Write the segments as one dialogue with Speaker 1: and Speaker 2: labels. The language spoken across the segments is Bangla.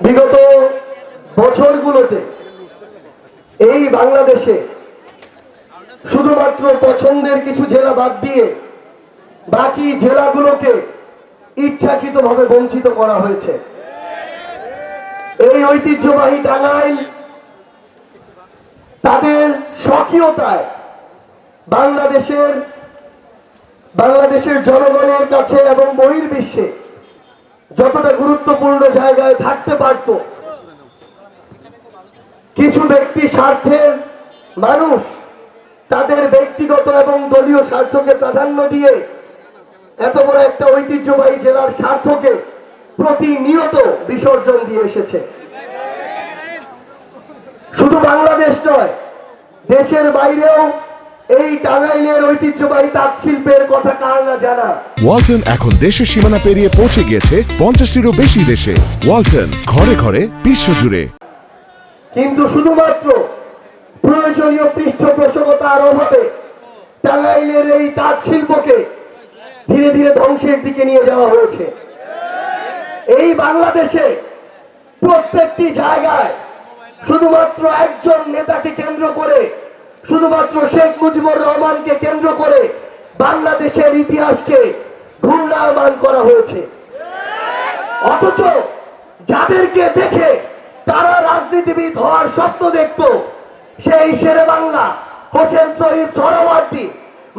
Speaker 1: বিগত বছরগুলোতে এই বাংলাদেশে শুধুমাত্র পছন্দের কিছু জেলা বাদ দিয়ে বাকি জেলাগুলোকে ইচ্ছাকৃতভাবে বঞ্চিত করা হয়েছে। এই ঐতিহ্যবাহী টাঙ্গাইল তাদের স্বকীয়তায় বাংলাদেশের বাংলাদেশের জনগণের কাছে এবং বহির্বিশ্বে যতটা গুরুত্বপূর্ণ জায়গায় থাকতে পারত, কিছু ব্যক্তি স্বার্থের মানুষ, তাদের ব্যক্তিগত এবং দলীয় স্বার্থকে প্রাধান্য দিয়ে এত বড় একটা ঐতিহ্যবাহী জেলার স্বার্থকে প্রতিনিয়ত বিসর্জন দিয়ে এসেছে। শুধু বাংলাদেশ নয়, দেশের বাইরেও এই টাঙ্গাইলের ঐতিহ্যবাহী তাঁত শিল্পের কথা কার না জানা?
Speaker 2: ওয়ালটন এখন দেশের সীমানা পেরিয়ে পৌঁছে গিয়েছে পঞ্চাশটিরও বেশি দেশে। ওয়ালটন ঘরে ঘরে বিশ্বজুড়ে।
Speaker 1: কিন্তু শুধুমাত্র প্রয়োজনীয় পৃষ্ঠপোষকতার অভাবে টাঙ্গাইলের এই তাঁত শিল্পকে ধীরে ধীরে ধ্বংসের দিকে নিয়ে যাওয়া হয়েছে। এই বাংলাদেশে প্রত্যেকটি জায়গায় শুধুমাত্র একজন নেতাকে কেন্দ্র করে শুধুমাত্র শেখ মুজিবুর রহমানকে কেন্দ্র করে বাংলাদেশের ইতিহাসকে ঘূর্ণায়মান করা হয়েছে। অথচ যাদেরকে দেখে তারা রাজনীতিবিদ হওয়ার স্বপ্ন দেখত, সেই শেরে বাংলা, হোসেন শহীদ সরওয়ার্দী,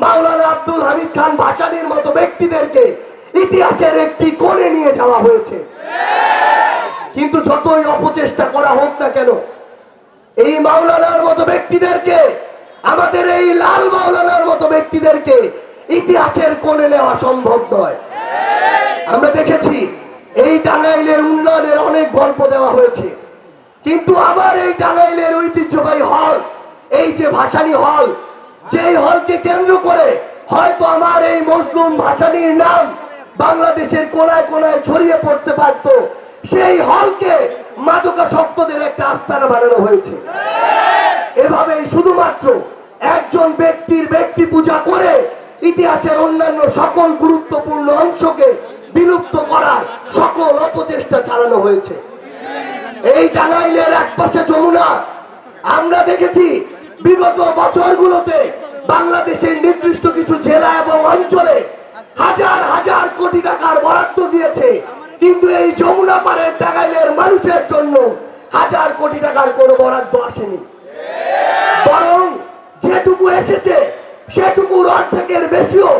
Speaker 1: মাওলানা আব্দুল হামিদ খান ভাসানির মতো ব্যক্তিদেরকে ইতিহাসের একটি কোণে নিয়ে যাওয়া হয়েছে। কিন্তু যতই অপচেষ্টা করা হোক না কেন, এই মাওলানার মতো ব্যক্তিদেরকে আমাদের এই লাল মাওলানার মতো ব্যক্তিদেরকে ইতিহাসের কোণে নেওয়া সম্ভব নয়। আমরা দেখেছি এই টাঙ্গাইলের উন্নয়নের অনেক গল্প দেওয়া হয়েছে। কিন্তু আবার এই টাঙ্গাইলের ঐতিহ্যবাহী হল, এই যে ভাসানী হল, যেই হলকে কেন্দ্র করে হয়তো আমার এই মজলুম ভাসানীর নাম বাংলাদেশের কোনায় কোনায় ছড়িয়ে পড়তে পারত, সেই হলকে মাদকাসক্তদের একটা আস্তানা বানানো হয়েছে। এভাবেই শুধুমাত্র একজন ব্যক্তির ব্যক্তি পূজা করে ইতিহাসের অন্যান্য সকল গুরুত্বপূর্ণ অংশকে বিলুপ্ত করার সকল অপচেষ্টা চালানো হয়েছে। এই টাঙ্গাইলের এক পাশে যমুনা, আমরা দেখেছি বিগত বছরগুলোতে বাংলাদেশের নির্দিষ্ট কিছু জেলা এবং অঞ্চলে হাজার হাজার কোটি টাকার বরাদ্দ দিয়েছে। কিন্তু এই যমুনা পাড়ের টাঙ্গাইলের মানুষের জন্য হাজার কোটি টাকার কোনো বরাদ্দ আসেনি। এসেছে সেটুকুর অর্ধেকের বেশিও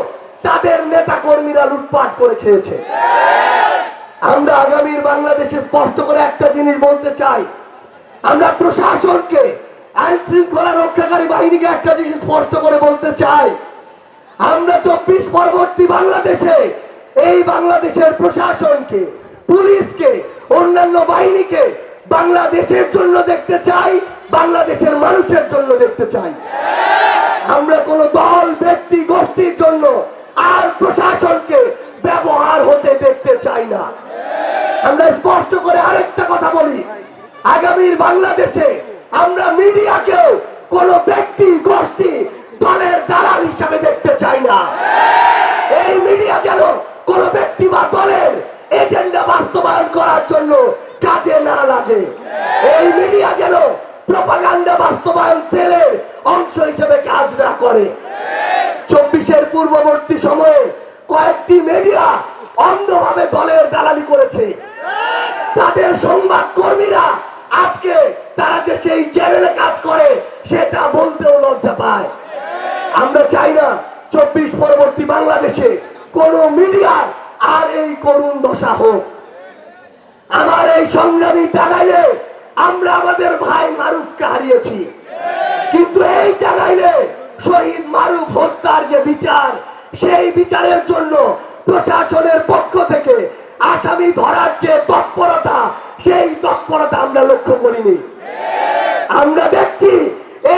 Speaker 1: তাদের নেতা কর্মীরা লুটপাট করে খেয়েছে। আমরা আগামীর বাংলাদেশে স্পষ্ট করে একটা জিনিস বলতে চাই। আমরা প্রশাসনকে, আইন শৃঙ্খলা রক্ষাকারী বাহিনীকে একটা জিনিস স্পষ্ট করে বলতে চাই। আমরা চব্বিশ পরবর্তী বাংলাদেশে এই বাংলাদেশের প্রশাসনকে, পুলিশকে, অন্যান্য বাহিনীকে বাংলাদেশের জন্য দেখতে চাই, বাংলাদেশের মানুষের জন্য দেখতে চাই। আমরা কোন দল ব্যক্তি গোষ্ঠীর জন্য আর প্রশাসনকে ব্যবহার হতে দেখতে চাই না। আমরা স্পষ্ট করে আরেকটা কথা বলি। আগামীর বাংলাদেশে আমরা মিডিয়াকেও কোন ব্যক্তি গোষ্ঠী দলের দালাল হিসাবে দেখতে চাই না। এই মিডিয়া যেন কোন ব্যক্তি বা দলের এজেন্ডা বাস্তবায়ন করার জন্য কাজে না লাগে। এই মিডিয়া যেন প্রপাগান্ডা বাস্তবায়ন সেলের অংশ হিসেবে কাজ না করে। চব্বিশের পূর্ববর্তী সময়ে কয়েকটি মিডিয়া অন্ধভাবে দলের দালালি করেছে। তাদের সংবাদ কর্মীরা আজকে তারা যে সেই চ্যানেলে কাজ করে, সেটা বলতেও লজ্জা পায়। আমরা চাই না চব্বিশ পরবর্তী বাংলাদেশে কোন মিডিয়ার আর এই করুণ দশা হোক। আমার এই সংগ্রামী টাঙ্গাইলে আমরা আমাদের ভাই মারুফকে হারিয়েছি। কিন্তু এই টাঙ্গাইলে শহীদ মারুফ হত্যার যে বিচার, সেই বিচারের জন্য প্রশাসনের পক্ষ থেকে আসামি ধরার যে তৎপরতা, সেই তৎপরতা আমরা লক্ষ্য করিনি। আমরা দেখছি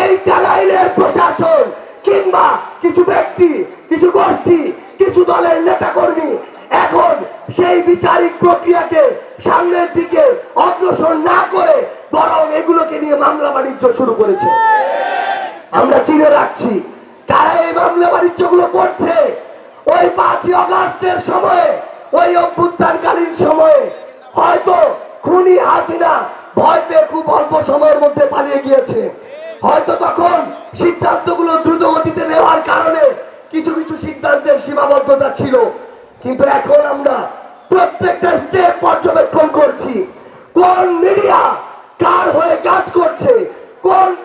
Speaker 1: এই টাঙ্গাইলের প্রশাসন কিংবা কিছু ব্যক্তি, কিছু বাণিজ্য শুরু করেছে। আমরা চিনে রাখছি কারা এই মামলা বাণিজ্যগুলো করছে। ওই পাঁচই অগাস্টের সময়ে, ওই অভ্যুত্থানকালীন সময়ে হয়তো খুনি হাসিনা ভয় পেয়ে খুব অল্প সময়ের মধ্যে পালিয়ে গিয়েছে। হয়তো তখন সিদ্ধান্তগুলো দ্রুত গতিতে নেওয়ার কারণে কিছু কিছু সিদ্ধান্তের সীমাবদ্ধতা ছিল। কিন্তু এখন আমরা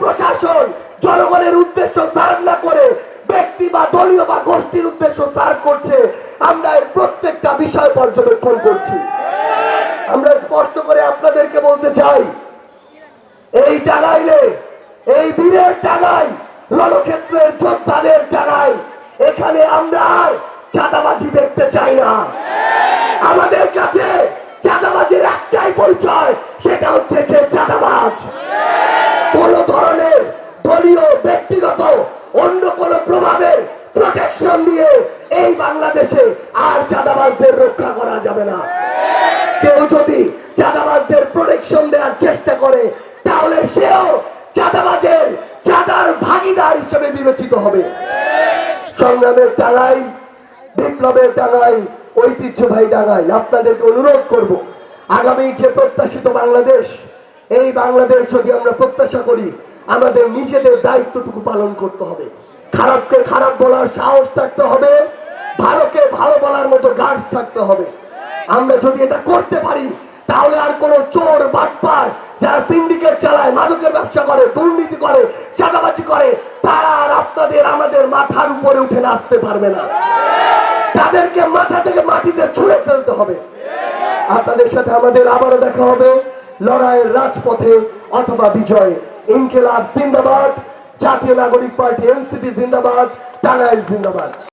Speaker 1: প্রশাসন জনগণের উদ্দেশ্য সার্ভ না করে ব্যক্তি বা দলীয় বা গোষ্ঠীর উদ্দেশ্য সার্ভ করছে, আমরা এর প্রত্যেকটা বিষয় পর্যবেক্ষণ করছি। আমরা স্পষ্ট করে আপনাদেরকে বলতে চাই, এই টাঙ্গাইলে, এই বীরের টাঙ্গাই, রণক্ষেত্রের যোদ্ধাদের টাঙ্গাই, এখানে আমরা আর চাঁদাবাজি দেখতে চাই না। আমাদের কাছে চাঁদাবাজির একটাই পরিচয় কেউ যদি চাঁদাবাজদের প্রোটেকশন দেওয়ার চেষ্টা করে, তাহলে সেও চাঁদাবাজের, চাঁদার ভাগিদার হিসেবে বিবেচিত হবে। সংগ্রামের টাঙাই বিপ্লবের টাঙাই ঐতিহ্যবাহী টাঙাই আপনাদেরকে অনুরোধ করব, আগামী যে প্রত্যাশিত বাংলাদেশ, এই বাংলাদেশ যদি আমরা প্রত্যাশা করি, আমাদের নিজেদের দায়িত্বটুকু পালন করতে হবে। খারাপকে খারাপ বলার সাহস থাকতে হবে, ভালোকে ভালো বলার মতো গার্ডস থাকতে হবে। আমরা যদি এটা করতে পারি, তাহলে আর কোনো চোর, বাটপার যারা সিন্ডিকেট চালায়, মাদকের ব্যবসা করে, দুর্নীতি করে, চাঁদাবাজি করে, তারা আর আপনাদের, আমাদের মাথার উপরে উঠে নাচতে পারবে না। তাদেরকে মাথা থেকে মাটিতে ছুঁড়ে ফেলতে হবে। আপনাদের সাথে আমাদের আবারও দেখা হবে লড়াইয়ের রাজপথে অথবা বিজয়। ইনকেলাব জিন্দাবাদ, জাতীয় নাগরিক পার্টি, এনসিপি জিন্দাবাদ, টাঙ্গাইল জিন্দাবাদ।